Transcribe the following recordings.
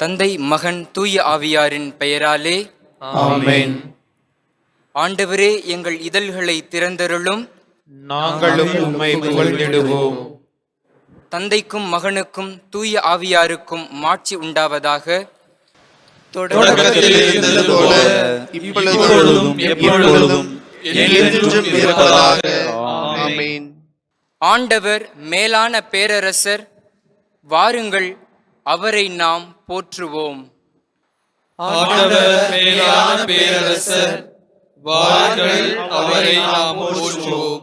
தந்தை மகன் தூய ஆவியாரின் பெயராலே ஆமென். ஆண்டவரே எங்கள் இதழ்களை திறந்தருளும். நாங்களும் உம்மை புகழ்ந்திடுவோம். தந்தைக்கும் மகனுக்கும் தூய ஆவியாருக்கும் மாட்சி உண்டாவதாக. தொடக்கத்தில் இருந்தது போல இப்பொழுதும் எப்பொழுதும் என்றென்றும் இருப்பதாக. ஆமென். ஆண்டவர் மேலான பேரரசர் வாருங்கள் அவரை நாம் போற்றுவோம். ஆண்டவர் மேலான பேரரசர் வாருங்கள் அவரை நாம் போற்றுவோம்.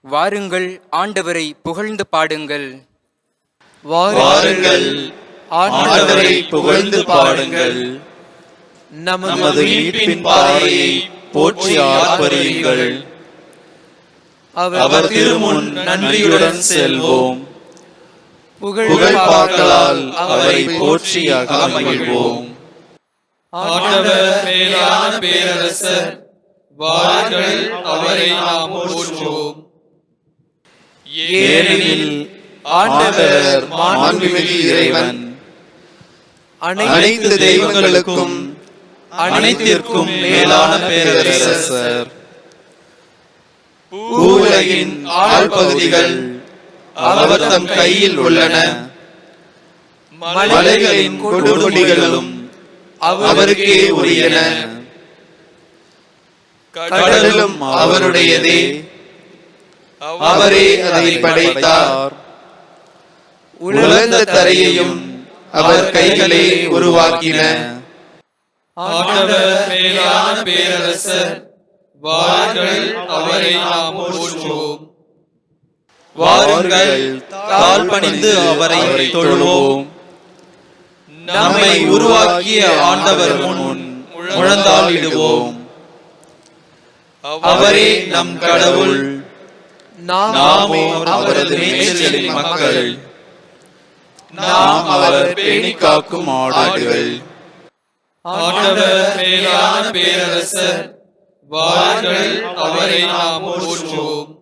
வாருங்கள் ஆண்டவரை புகழ்ந்து பாடுங்கள். வாருங்கள் ஆண்டவரை புகழ்ந்து பாடுங்கள். நமது மீட்பின் பாறையை போற்றி ஆர்ப்பரியுங்கள். அவர் திருமுன் நன்றியுடன் செல்வோம். புகழ் பாக்களால் அவரை போற்றி அகமகிழ்வோம். ஆண்டவர் மேலான பேரரசர் வாருங்கள் அவரை நாம் போற்றுவோம். ஏனெனில் ஆண்டவர் மாண்புமிகு இறைவன். அனைத்து தெய்வங்களுக்கும் அனைத்திற்கும் மேலான பேரரசர். பூவுலகின் ஆழ்பகுதிகள் அவர் தம் கையில் உள்ளன. மலைகளின் கொடுமுடிகளும் அவருக்கே உரியன. கடலும் அவருடையதே. அவரே அதை படைத்தார். உலர்ந்த தரையையும் அவர் கைகளே உருவாக்கின. ஆண்டவர் மேலான பேரரசர் வாருங்கள் அவரை நாம் போற்றுவோம். வாருங்கள் கால் பணிந்து அவரை தொழுவோம். நம்மை உருவாக்கிய ஆண்டவர் முன் முழந்தாளிடுவோம். அவரே நம் கடவுள். நாமோ அவரது மேய்ச்சலின் மக்கள். நாம் அவர் பேணி காக்கும் ஆடுகள். ஆண்டவர் மேலான பேரரசர் வாருங்கள் அவரை நாம் போற்றுவோம்.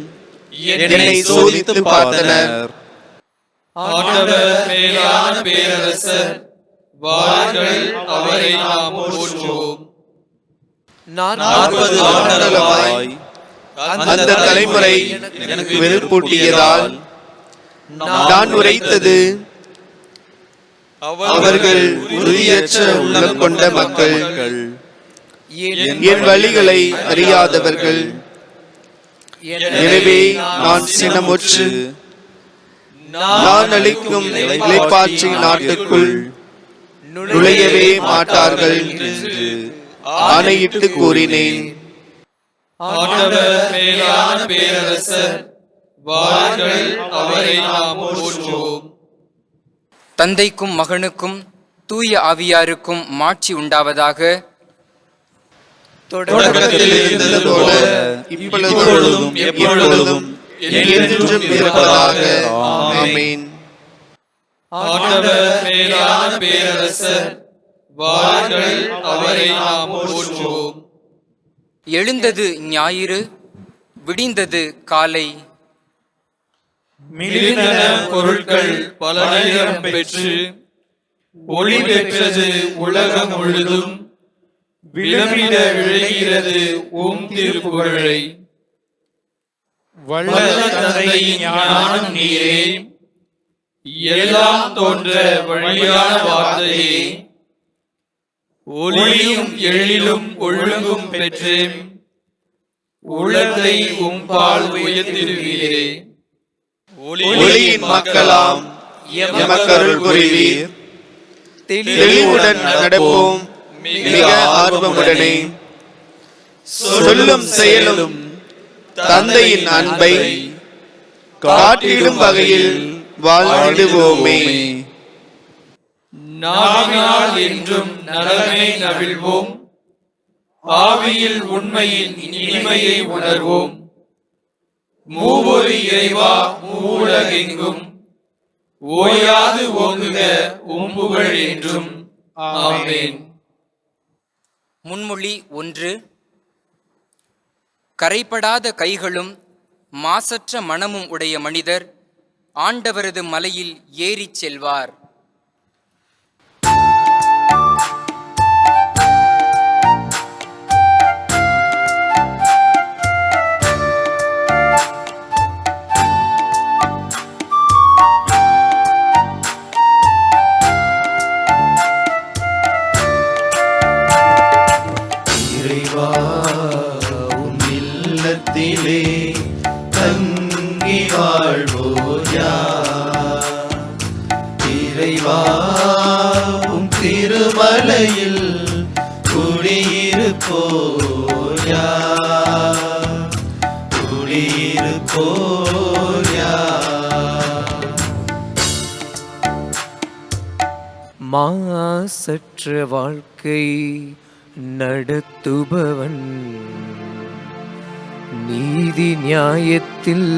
என்னை சோதித்து பார்த்தனர். ஆண்டவர் மேலான பேரரசர் வாருங்கள் அவரை நாம் போற்றுவோம். நாற்பது ஆண்டுகளாய் அந்த தலைமுறை எனக்கு வெறுப்பூட்டியதால் நான் உரைத்தது அவர்கள் உறுதியற்ற உள்ளம் கொண்ட மக்கள். என் வழிகளை அறியாதவர்கள் எனவே நான் சினமுற்று நான் அளிக்கும் இலைப்பாற்றி நாட்டுக்குள் நுழையவே மாட்டார்கள் என்று ஆணையிட்டு கூறினேன். தந்தைக்கும் மகனுக்கும் தூய ஆவியாருக்கும் மாட்சி உண்டாவதாக தொடக்கத்தில் இருந்தது போல இப்பொழுதும் எப்பொழுதும் என்றென்றும் இருப்பதாக. ஆமென். ஆண்டவர் மேலான பேரரசர் வாருங்கள் அவரை நாம் போற்றுவோம். எழுந்தது ஞாயிறு விடிந்தது காலை. மிளிர்ந்தன பொருட்கள் பல நேரம் பெற்று ஒளி பெற்றது உலகம் முழுதும். விளம்பிட விழைகிறது ஓம் திருப்புகழை. வல்ல தந்தையின் ஞானம் நீரே. எல்லாம் தோன்ற வழியான வார்த்தையே. ஒளியும் எழிலும் ஒழுங்கும் பெற்று உலகை உம்பால் உயர்த்திடுவீரே. ஒளியின் மக்களாம் எமக்கருள் புரிவீர். தெளிவுடன் நடப்போம். மிக ஆர்வமுடனே சொல்லும் செயலும் தந்தையின் அன்பை காட்டிடும் வகையில் வாழ்ந்திடுவோமே. நாவினால் என்றும் நலனை நவிழ்வோம். ஆவியில் உண்மையின் இனிமையை உணர்வோம். மூவொரு இறைவா மூவுலகெங்கும். ஓயாது ஓங்குக உம்புகள் என்றும். ஆமென். முன்மொழி ஒன்று கரைபடாத கைகளும் மாசற்ற மனமும் உடைய மனிதர் ஆண்டவரது மலையில் ஏறிச் செல்வார். மலையில் குடியிருப்போயா? குடியிருப்போயா? மாசற்ற வாழ்க்கை நடத்துபவன் நீதி நியாயத்தில்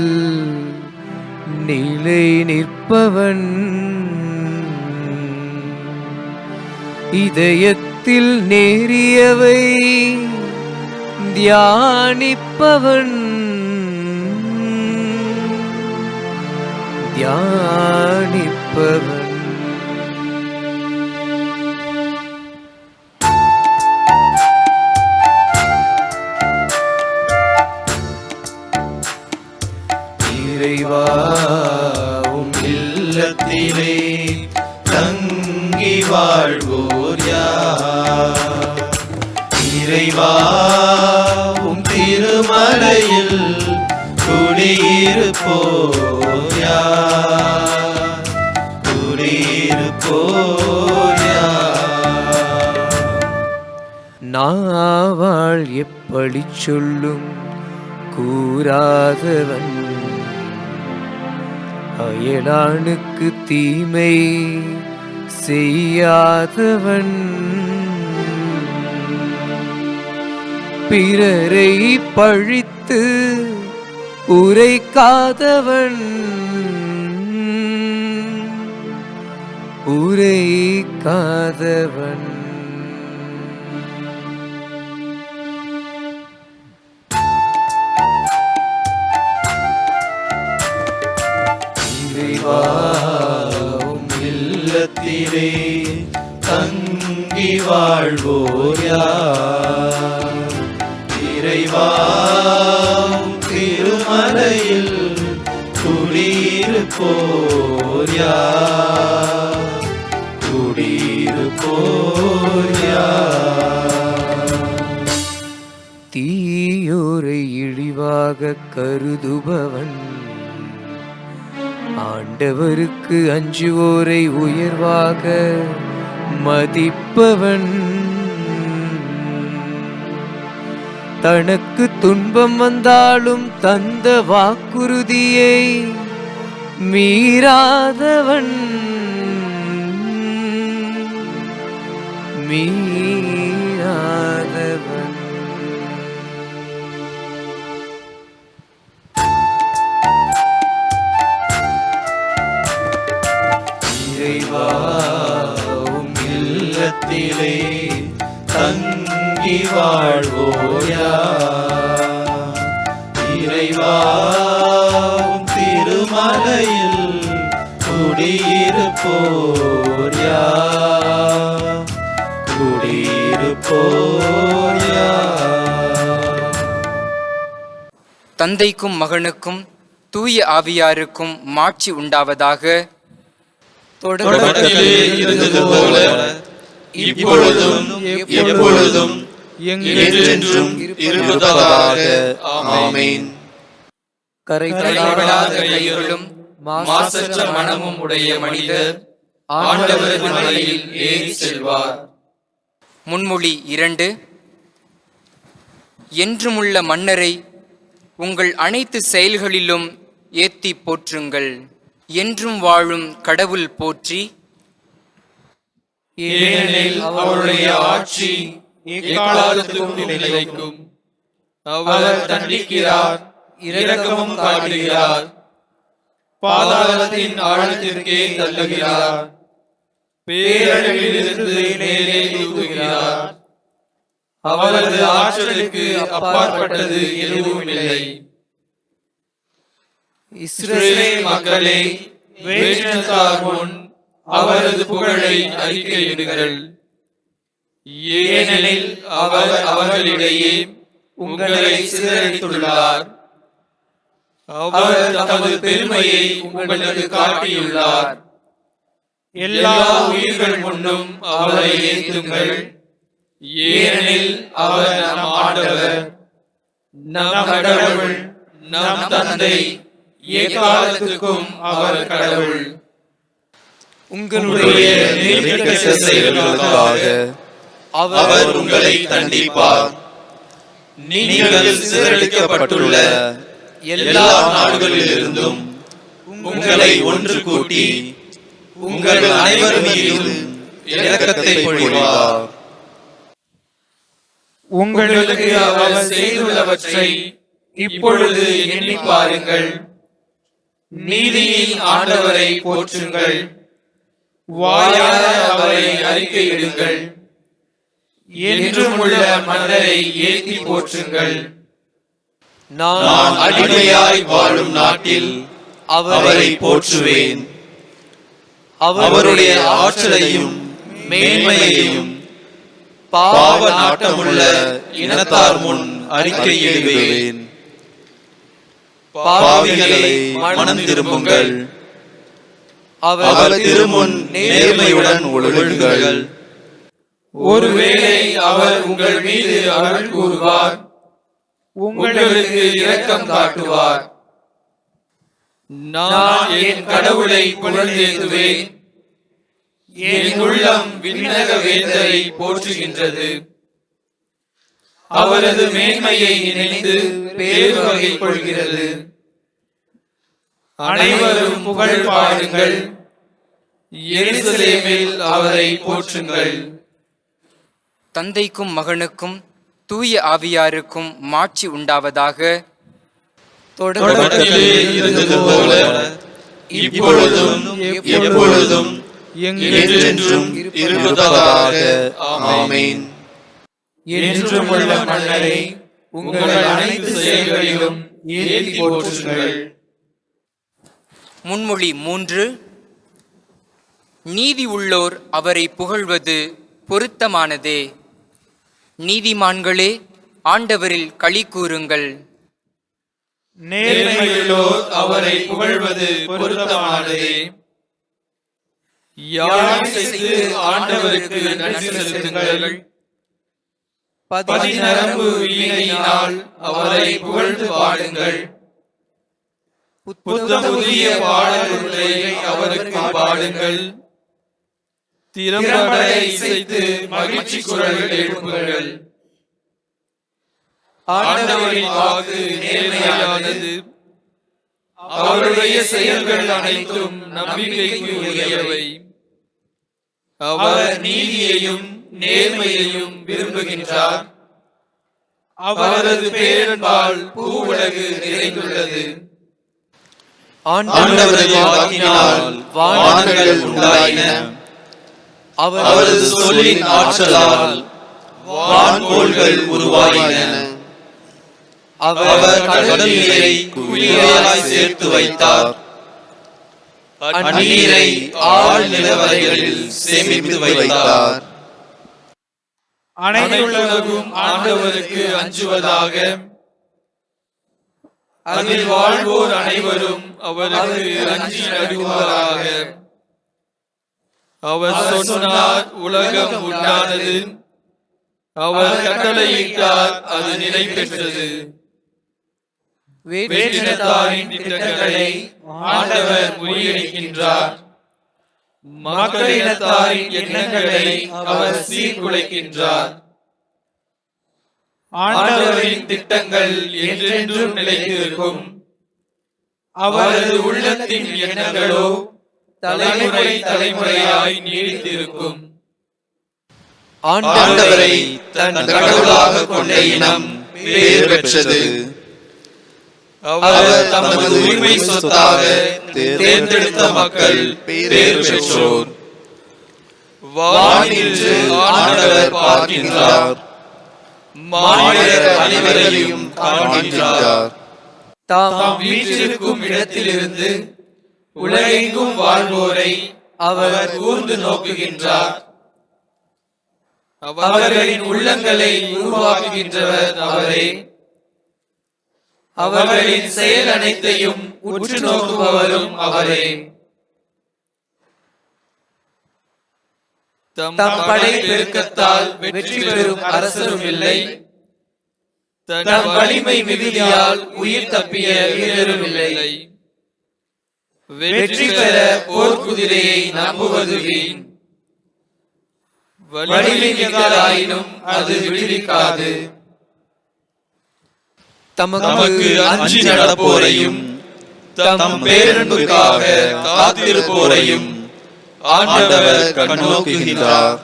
நிலை நிற்பவன். இதயத்தில் நேரியவை தியானிப்பவன். தியானிப்பவன். வழி சொல்லும் கூறாதவன். அயலானுக்கு தீமை செய்யாதவன். பிறரை பழித்து உரைக்காதவன். உரைக்காதவன். வாழும் இல்லத்திலே தங்கி வாழ்வோயா இறைவா திருமலையில் குடியிருப்போயா குடியிருப்போயா தீயோரை இழிவாக கருதுபவன் ஆண்டவருக்கு அஞ்சுவோரை உயர்வாக மதிப்பவன். தனக்கு துன்பம் வந்தாலும் தந்த வாக்குறுதியை மீறாதவன். மீ தேவாவும் இல்லத்திலே தங்கி வாழ்வோயா? இறைவாவும் திருமலையில் குடியிருப்போர்யா? தந்தைக்கும் மகனுக்கும் தூய ஆவியாருக்கும் மாட்சி உண்டாவதாக தொடக்கத்திலே இருந்தது போல இப்பொழுதும் எப்பொழுதும் என்றென்றும் இருப்பதாக. ஆமென். கரைபடாத கைகளும் மாசற்ற மனமும் உடைய மனிதர் ஆண்டவரின் மலையில் ஏறி செல்வார். முன்மொழி இரண்டு. என்றுமுள்ள மன்னரை உங்கள் அனைத்து செயல்களிலும் ஏத்தி போற்றுங்கள். என்றும் வாழும் கடவுள் போற்றி. ஏனெனில் அவருடைய ஆட்சி எக்காலத்துக்கும் நிலைக்கும் அவர் தண்டிக்கிறார் இரக்கமும் காட்டுகிறார். பாதாளத்தின் ஆழத்திற்கே தள்ளுகிறார். பேரழிவிலிருந்து மேலே தூக்குகிறார் அவரது ஆற்றலுக்கு அப்பாற்பட்டது எதுவும் இல்லை இஸ்ரேல் மக்களே வேஷத்தார் முன் அவரது புகழை அறிக்கையிடுங்கள். ஏனெனில் அவர் அவர்களிடையே உங்களை சிதறடித்துள்ளார். அவர் தமது பெருமையை உங்களுக்கு காட்டியுள்ளார். எல்லா உயிர்கள் முன்னும் அவரை ஏற்றுங்கள் ஏனெனில் அவர் நம் ஆண்டவர் நம் கடவுள் நம் தந்தை எக்காலத்துக்கும் அவர் கடவுள். உங்களுடைய செயல்களுக்காக அவர் உங்களை தண்டிப்பார். நீங்கள் சிதறடிக்கப்பட்டுள்ள எல்லா நாடுகளிலிருந்தும் உங்களை ஒன்று கூட்டி உங்கள் அனைவர் மீதும் இரக்கத்தை பொழிவார். உங்களுக்கு அவர் செய்துள்ளவற்றை இப்பொழுது எண்ணி பாருங்கள். நீதியின் ஆண்டவரை போற்றுங்கள். வாயார அவரை அறிக்கையிடுங்கள். என்றும் உள்ள மன்னரை ஏத்தி போற்றுங்கள். நான் நான் அடிமையாய் வாழும் நாட்டில் அவரை போற்றுவேன். அவருடைய ஆற்றலையும் மேன்மையையும் பாவ நாட்டமுள்ள இனத்தார் முன் அறிக்கையிடுவேன். பாவிகளை மனம் திரும்புங்கள். அவர் திருமுன் நேர்மையுடன் ஒழுகுங்கள். ஒருவேளை அவர் உங்கள் மீது அருள் கூறுவார். உங்களுக்கு இரக்கம் காட்டுவார். நான் என் கடவுளை புகழ்ந்தேத்துவேன் என் உள்ளம் விண்ணக வேந்தரை போற்றுகின்றது. அவரது மேன்மையை நினைந்து பேரு வகை கொள்கிறது. அனைவரும் புகழ் பாடுங்கள். எருசலேமில் அவரை போற்றுங்கள். தந்தைக்கும் மகனுக்கும் தூய ஆவியாருக்கும் மாட்சி உண்டாவதாக தொடக்கத்திலே இருந்தது போல இப்பொழுதும் எப்பொழுதும் இருப்பதாக. ஆமென். என்றும் உள்ள மன்னரை உங்கள் அனைத்து செயல்களிலும் ஏற்றி போற்றுங்கள். முன்மொழி மூன்று. நீதி உள்ளோர் அவரை புகழ்வது பொருத்தமானதே. நீதிமான்களே ஆண்டவரில் களி கூறுங்கள். நேர்மையுள்ளோர் அவரை புகழ்வது பொருத்தமானதே. யாழ் செய்து ஆண்டவருக்கு நன்றி செலுத்துங்கள். பதிநரம்பு வீணையினால் அவரை புகழ்ந்து பாடுங்கள். புத்த புதிய பாடல்களை அவருக்கு பாடுங்கள். திறம்பட இசைத்து மகிழ்ச்சி குரல்கள் எழுப்புங்கள். ஆண்டவரின் வாக்கு நேர்மையானது. அவருடைய செயல்கள் அனைத்தும் நம்பிக்கைக்குரியவை அவர் நீதியையும் நேர்மையையும் விரும்புகின்றார். அவரது பேரன்பால் பூவுலகு நிறைந்துள்ளது. ஆண்டவரது வாக்கினால் வானங்கள் உண்டாயின. அவரது சொல்லின் ஆற்றலால் வான்கோள்கள் உருவாயின. அவர் கடல் நீரை குளிராய் சேர்த்து வைத்தார். அந்நீரை ஆழ் நிலவரைகளில் சேமித்து வைத்தார். அனைத்துலகும் ஆண்டவருக்கு அஞ்சுவதாக. அதில் வாழ்வோர் அனைவரும் அவருக்கு அஞ்சி நடுவாராக அவர் சொன்னார் உலகம் உண்டானது. அவர் கட்டளையிட்டார் அது நிலை பெற்றது வேற்றினத்தாரின் திட்டங்களை ஆண்டவர் முறியடிக்கின்றார். மக்களினத்தாரின் எண்ணங்களை அவர் சீர்குலைக்கின்றார். ஆண்டவரின் திட்டங்கள் என்றென்றும் நிலைத்திருக்கும். அவரது உள்ளத்தின் எண்ணங்களோ தலைமுறை தலைமுறையாய் நீடித்திருக்கும். ஆண்டவரை தன் கடவுளாக கொண்ட இனம் பேர் பெற்றது. அவர் தமது உரிமை சொத்தாக தேர்ந்தெடுத்த மக்கள் பேர் பெற்றோர். வானின்று ஆண்டவர் பார்க்கின்றார். மாநிலர் அனைவரையும் காண்கின்றார். தாம் தாம் வீற்றிருக்கும் இடத்திலிருந்து உலகெங்கும் வாழ்வோரை அவர் கூர்ந்து நோக்குகின்றார். அவர்களின் உள்ளங்களை உருவாக்குகின்றவர் அவரே. அவர்களின் செயல் அனைத்தையும் உற்று நோக்குபவரும் அவரே. தம் படை பெருக்கத்தால் வெற்றி பெறும் அரசரும் இல்லை. தம் வலிமை மிகுதியால் உயிர் தப்பிய வீரரும் இல்லை. வெற்றி பெற போர்க்குதிரையை நம்புவது வீண். வலிமை அது விடுவிக்காது. தமக்கு அஞ்சி நடப்போரையும் தம் பேரன்புக்காக காத்திருப்போரையும் ஆண்டவர் கண்ணோக்குகின்றார்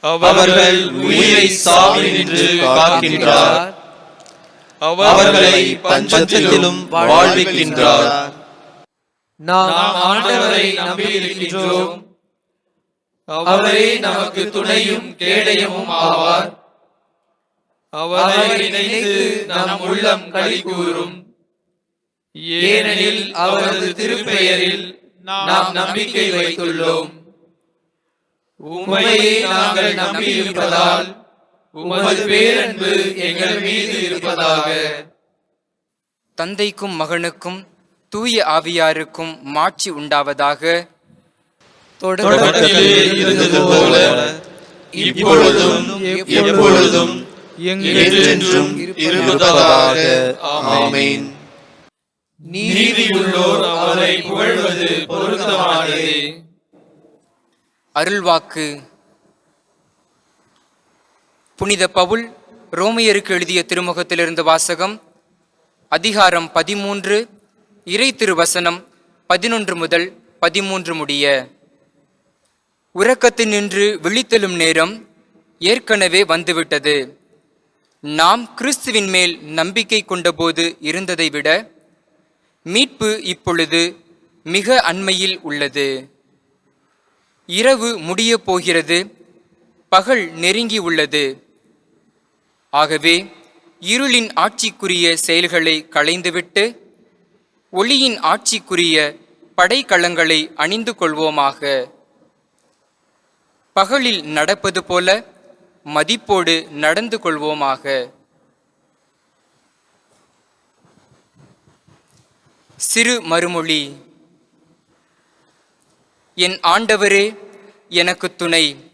அவர்கள் உயிரை சாவி நின்று காக்கின்றார். அவர்களை பஞ்சத்திலும் வாழ்விக்கின்றார். நாம் ஆண்டவரை நம்பியிருக்கின்றோம். அவரே நமக்கு துணையும் கேடயமும் ஆவார். அவரை நினைத்து நம் உள்ளம் களி கூறும். ஏனெனில் அவரது திருப்பெயரில் நாம் நம்பிக்கை வைத்துள்ளோம். உண்மையை நாங்கள் நம்பியிருப்பதால் உமது பேரன்பு எங்கள் மீது இருப்பதாக. தந்தைக்கும் மகனுக்கும் தூய ஆவியாருக்கும் மாட்சி உண்டாவதாக. போல இப்பொழுதும் எப்பொழுதும் என்றென்றும் இருப்பதாக. ஆமென். நீதியுள்ளோர் அவரை புகழ்வது பொருத்தமானதே. அருள்வாக்கு. புனித பவுல் ரோமையருக்கு எழுதிய திருமுகத்திலிருந்து வாசகம் அதிகாரம் பதிமூன்று இறை திருவசனம் பதினொன்று முதல் பதிமூன்று முடிய. உறக்கத்தில் நின்று விழித்தெழும் நேரம் ஏற்கனவே வந்துவிட்டது. நாம் கிறிஸ்துவின் மேல் நம்பிக்கை கொண்டபோது இருந்ததை விட மீட்பு இப்பொழுது மிக அண்மையில் உள்ளது. இரவு முடியப் போகிறது பகல் நெருங்கி உள்ளது. ஆகவே இருளின் ஆட்சிக்குரிய செயல்களை களைந்துவிட்டு ஒளியின் ஆட்சிக்குரிய படைக்கலங்களை அணிந்து கொள்வோமாக. பகலில் நடப்பது போல மதிப்போடு நடந்து கொள்வோமாக. சிறு மறுமொழி. என் ஆண்டவரே எனக்கு துணை.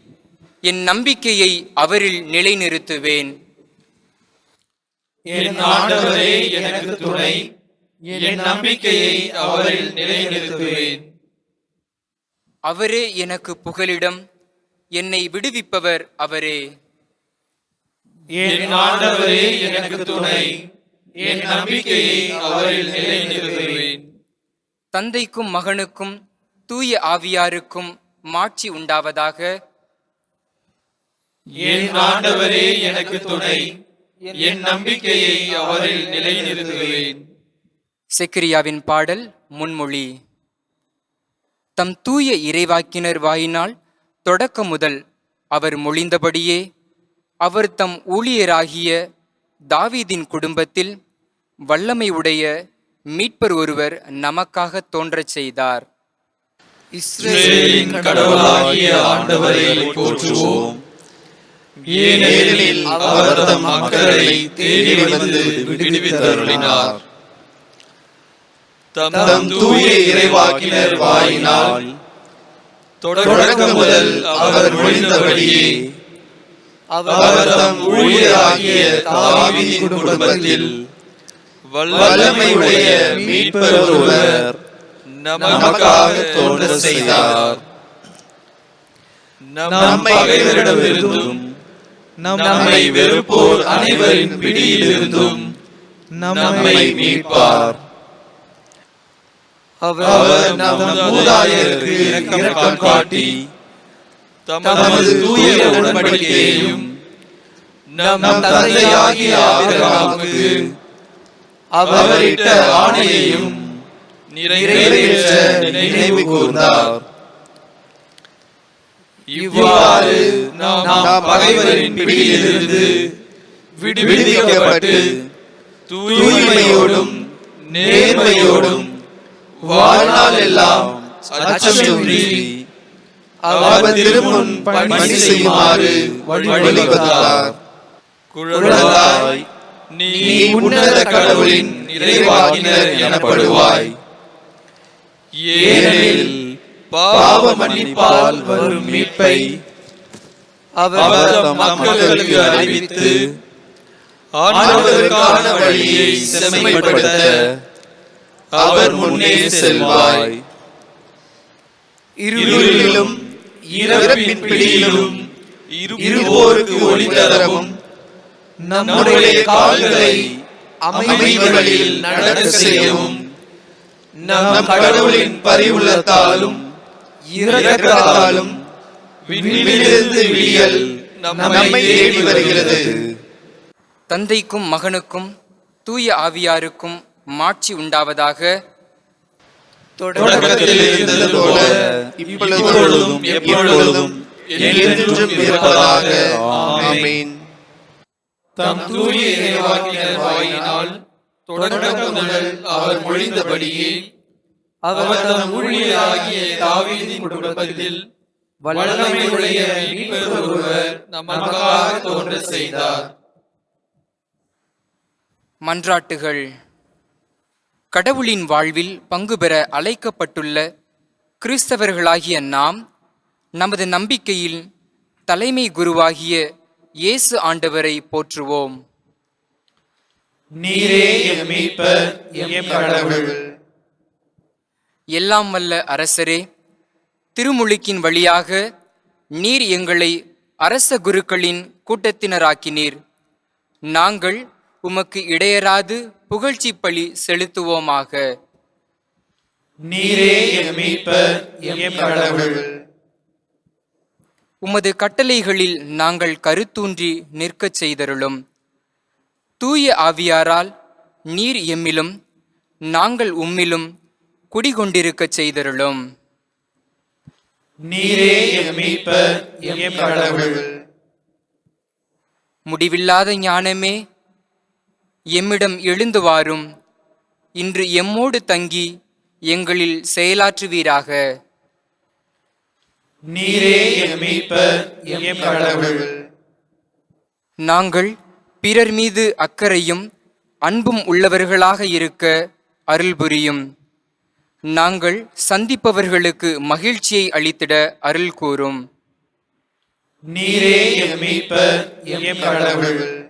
என் நம்பிக்கையை அவரில் நிலைநிறுத்துவேன். என் ஆண்டவரே எனக்கு துணை. என் நம்பிக்கையை அவரில் நிலைநிறுத்துவேன். அவரே எனக்கு புகலிடம். என்னை விடுவிப்பவர் அவரே. என் ஆண்டவரே எனக்கு துணை. என் நம்பிக்கையை அவரில் நிலைநிறுத்துவேன் தந்தைக்கும் மகனுக்கும் தூய ஆவியாருக்கும் மாட்சி உண்டாவதாக. என் ஆண்டவரே எனக்கு துணை. என் நம்பிக்கையை அவரில் நிலைநிறுத்துவேன் செக்கிரியாவின் பாடல் முன்மொழி. தம் தூய இறைவாக்கினர் வாயினால் தொடக்க முதல் அவர் மொழிந்தபடியே அவர் தம் ஊழியராகிய தாவீதின் குடும்பத்தில் வல்லமை உடைய மீட்பர் ஒருவர் நமக்காக தோன்றச் செய்தார். இஸ்ரேலின் கடவுளாகிய ஆண்டவரை போற்றுவோம். ஏனெனில் அவர் தம் மக்களை தேடி வந்து விடுவித்தருளினார். தம் தூய இறைவாக்கினர் வாயினால் தொடக்கம் முதல் அவர் மொழிந்தபடியே அவர் தம் ஊழியராகிய தாவீதின் குடும்பத்தில் வல்லமையுடைய மீட்பர் ஒருவர் நமக்காக தோன்ற செய்தார். நம் பகைவரிடமிருந்தும் நம்மை வெறுப்போர் அனைவரின் பிடியிலிருந்தும் நம்மை மீட்பார். அவர் நம் மூதாதையருக்கு இரக்கம் காட்டி தமது தூய உடன்படிக்கையையும் நம் தந்தையாகிய ஆபிரகாமுக்கு அவரிட்ட ஆணையையும் நிறைவேற்ற நினைவு கூர்ந்தார். இவ்வாறு நாம் பகைவரின் பிடியிலிருந்து விடுவிக்கப்பட்டு தூய்மையோடும் நேர்மையோடும் வாழ்நாள் எல்லாம் அச்சமின்றி அவர் திருமுன் பணி செய்யுமாறு வழிவகுத்தார் குழந்தாய் நீ உன்னத கடவுளின் இறைவாக்கினர் எனப்படுவாய். ஏனெனில் பாவ மன்னிப்பால் வரும் மீட்பை அவர் மக்களுக்கு அறிவித்து ஆண்டவருக்கான வழியை செம்மைப்படுத்த அவர் முன்னே செல்வாய். இருளிலும் இறப்பின் பிடியிலும் இருவோருக்கு ஒளி தரவும் நம்முடைய கால்களை அமைதிகளில் நடக்க செய்யவும் நம் கடவுளின் பரிவுள்ளத்தாலும் இரக்கத்தாலும் விண்ணிலிருந்து விடியல் நம்மை தேடி வருகிறது. தந்தைக்கும் மகனுக்கும் தூய ஆவியாருக்கும் மாட்சி உண்டாவதாக தொடக்கத்தில் இருந்தது போல இப்பொழுதும் எப்பொழுதும் என்றென்றும் இருப்பதாக. ஆமென். தம் தூய இறைவாக்கினர் வாயினால் தொடக்கம் முதல் அவர் மொழிந்தபடியே அவர் தம் ஊழியராகிய தாவீதின் குடும்பத்தில் வல்லமையுடைய மீட்பர் ஒருவர் நமக்காக தோன்ற செய்தார். மன்றாட்டுகள். கடவுளின் வாழ்வில் பங்கு பெற அழைக்கப்பட்டுள்ள கிறிஸ்தவர்களாகிய நாம் நமது நம்பிக்கையில் தலைமை குருவாகிய இயேசு ஆண்டவரை போற்றுவோம். நீரே எல்லாம் வல்ல அரசரே திருமுழுக்கின் வழியாக நீர் எங்களை அரச குருக்களின் கூட்டத்தினராக்கினீர். நாங்கள் உமக்கு இடையராது புகழ்ச்சி பலி செலுத்துவோமாக. நீரே கடவுள். உமது கட்டளைகளில் நாங்கள் கருத்தூன்றி நிற்கச் செய்தருளும். தூய ஆவியாரால் நீர் எம்மிலும் நாங்கள் உம்மிலும் குடிகொண்டிருக்கச் செய்தருளும். நீரே கடவுள். முடிவில்லாத ஞானமே எம்மிடம் எழுந்து வாரும். இன்று எம்மோடு தங்கி எங்களில் செயலாற்றுவீராக. நீரே நாங்கள் பிறர் மீது அக்கறையும் அன்பும் உள்ளவர்களாக இருக்க அருள் புரியும். நாங்கள் சந்திப்பவர்களுக்கு மகிழ்ச்சியை அளித்திட அருள் கூறும். நீரே எம் மீட்பர் எம் கடவுள்.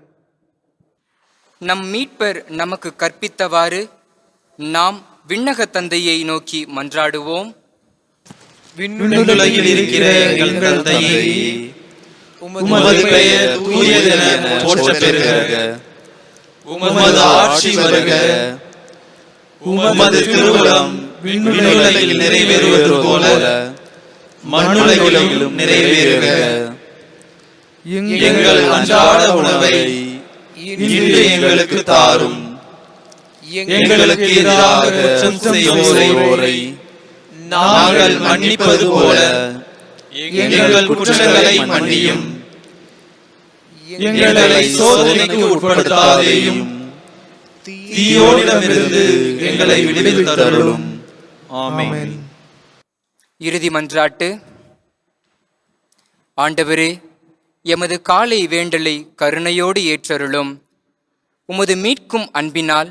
நம் மீட்பர் நமக்கு கற்பித்தவாறு நாம் விண்ணக தந்தையை நோக்கி மன்றாடுவோம். விண்ணுலகில் இருக்கிற எங்கள் தந்தையே உமது பெயர் தூயதென போற்ற பெறுக உமது ஆட்சி வருக. உமது திருவுளம் விண்ணுலகில் நிறைவேறுவது போல மண்ணுலகிலும் நிறைவேறுக. எங்கள் அன்றாட உணவை இன்று எங்களுக்கு தாரும். எங்களுக்கு எதிராக குற்றம் செய்வோரை நாங்கள் மன்னிப்பது போல. எங்கள் குற்றங்களை மன்னியும். எங்களை சோதனைக்கு உட்படுத்தாதேயும். தீயோனிடமிருந்து எங்களை விடுவித்தருளும் ஆமென். இறுதி மன்றாட்டு. ஆண்டவரே எமது காலை வேண்டலை கருணையோடு ஏற்றருளும். உமது மீட்கும் அன்பினால்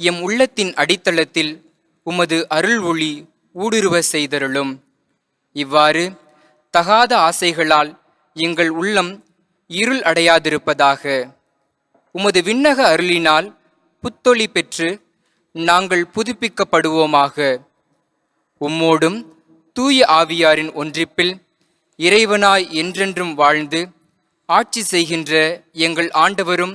எம் உள்ளத்தின் அடித்தளத்தில் உமது அருள் ஒளி ஊடுருவ செய்தருளும். இவ்வாறு தகாத ஆசைகளால் எங்கள் உள்ளம் இருள் அடையாதிருப்பதாக. உமது விண்ணக அருளினால் புத்தொளி பெற்று நாங்கள் புதுப்பிக்கப்படுவோமாக. உம்மோடும் தூய ஆவியாரின் ஒன்றிப்பில் இறைவனாய் என்றென்றும் வாழ்ந்து ஆட்சி செய்கின்ற எங்கள் ஆண்டவரும்